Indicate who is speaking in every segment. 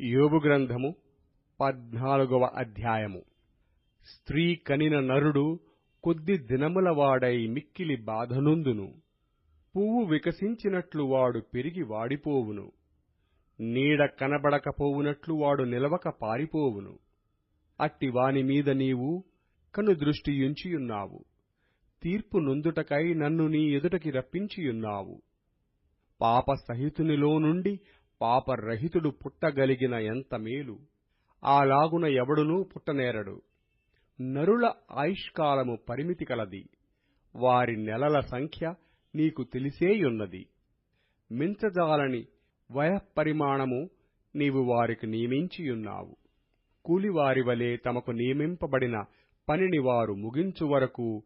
Speaker 1: యోబు గ్రంథము పద్నాలుగవ అధ్యాయము. స్త్రీ కనిన నరుడు కొద్ది దినముల వాడై మిక్కిలి బాధనుందును. పువ్వు వికసించినట్లు వాడు పెరిగి వాడిపోవును. నీడ కనబడకపోవునట్లు వాడు నిలవక పారిపోవును. అట్టి వాని మీద నీవు కనుదృష్టియుంచియున్నావు తీర్పు నొందుటకై నన్ను నీ ఎదుటకి రప్పించియున్నావు. పాప సహితునిలో నుండి పాపరహితుడు పుట్టగలిగిన ఎంత మేలు. ఆలాగున ఎవడునూ పుట్టనేరడు. నరుల ఆయుష్కాలము పరిమితి కలది. వారి నెలల సంఖ్య నీకు తెలిసేయున్నది. మించజాలని వయఃపరిమాణము నీవు వారికి నియమించియున్నావు. కూలివారి వలె తమకు నియమింపబడిన పనిని వారు ముగించు వరకు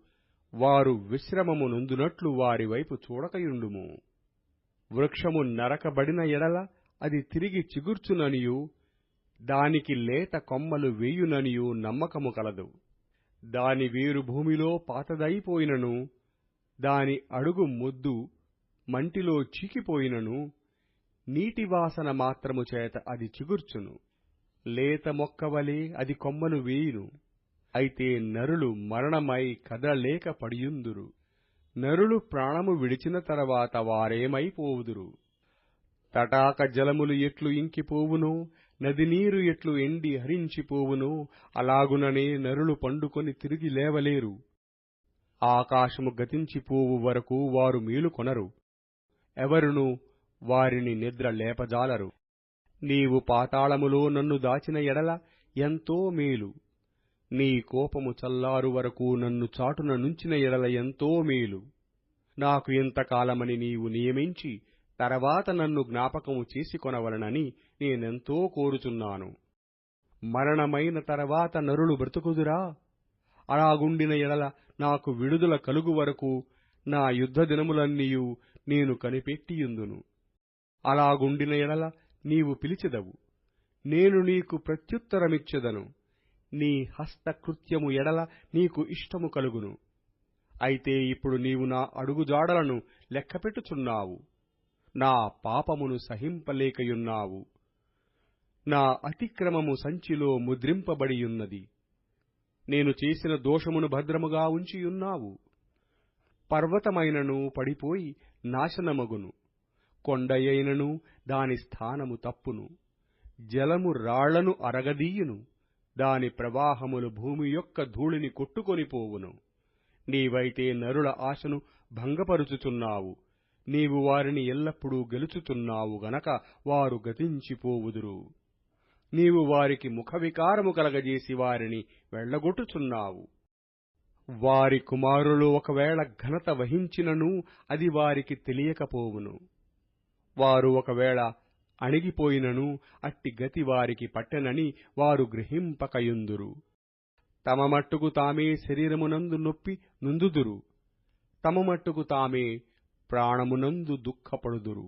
Speaker 1: వారు విశ్రమము నుందునట్లు వారి వైపు చూడకయుండుము. వృక్షము నరకబడిన ఎడల అది తిరిగి చిగుర్చుననియు దానికి లేత కొమ్మలు వేయుననియూ నమ్మకము కలదు. దాని వేరు భూమిలో పాతదైపోయినను దాని అడుగు మొద్దు మంటిలో చీకిపోయినను నీటి వాసన మాత్రము చేత అది చిగుర్చును. లేత మొక్కవలే అది కొమ్మలు వేయును. అయితే నరులు మరణమై కదలలేక పడియుందురు. నరులు ప్రాణము విడిచిన తర్వాత వారేమైపోవుదురు. తటాక జలములు ఎట్లు ఇంకిపోవునో నది నీరు ఎట్లు ఎండి హరించిపోవునో అలాగుననే నరులు పండుకొని తిరిగి లేవలేరు. ఆకాశము గతించిపోవు వరకు వారు మేలుకొనరు ఎవరును వారిని నిద్ర లేపజాలరు. నీవు పాతాళములో నన్ను దాచిన ఎడల ఎంతో మేలు. నీ కోపము చల్లారు వరకు నన్ను చాటున నుంచిన ఎడల ఎంతో మేలు. నాకు ఇంతకాలమని నీవు నియమించి తర్వాత నన్ను జ్ఞాపకము చేసుకొనవలనని నేనెంతో కోరుచున్నాను. మరణమైన తర్వాత నరులు బ్రతుకుదురా? అలాగుండిన ఎడల నాకు విడుదల కలుగు వరకు నా యుద్ధ దినములన్నీయు నేను కనిపెట్టియుందును. అలాగుండిన ఎడల నీవు పిలిచెదవు. నేను నీకు ప్రత్యుత్తరమిచ్చెదను. నీ హస్తకృత్యము ఎడల నీకు ఇష్టము కలుగును. అయితే ఇప్పుడు నీవు నా అడుగుజాడలను లెక్కపెట్టుచున్నావు. నా పాపమును సహింపలేకయున్నావు. నా అతిక్రమము సంచిలో ముద్రింపబడియున్నది. నేను చేసిన దోషమును భద్రముగా ఉంచియున్నావు. పర్వతమైనను పడిపోయి నాశనమగును. కొండయైనను దాని స్థానము తప్పును. జలము రాళ్ళను అరగదీయును. దాని ప్రవాహములు భూమి యొక్క ధూళిని కొట్టుకొనిపోవును నీవైతే నరుల ఆశను భంగపరుచుచున్నావు. నీవు వారిని ఎల్లప్పుడూ గెలుచుతున్నావు గనక వారు గతించిపోవుదురు. నీవు వారికి ముఖవికారము కలగజేసి వారిని వెళ్ళగొట్టుచున్నావు వారి కుమారులు ఒకవేళ ఘనత వహించినను అది వారికి తెలియకపోవును. వారు ఒకవేళ అణిగిపోయినను అట్టి గతి వారికి పట్టెనని వారు గ్రహింపకయుందురు. తమ మట్టుకు తామే శరీరమునందు నొప్పి నుందుదురు. తమ మట్టుకు తామే ప్రాణమునందు దుఃఖపడుదురు.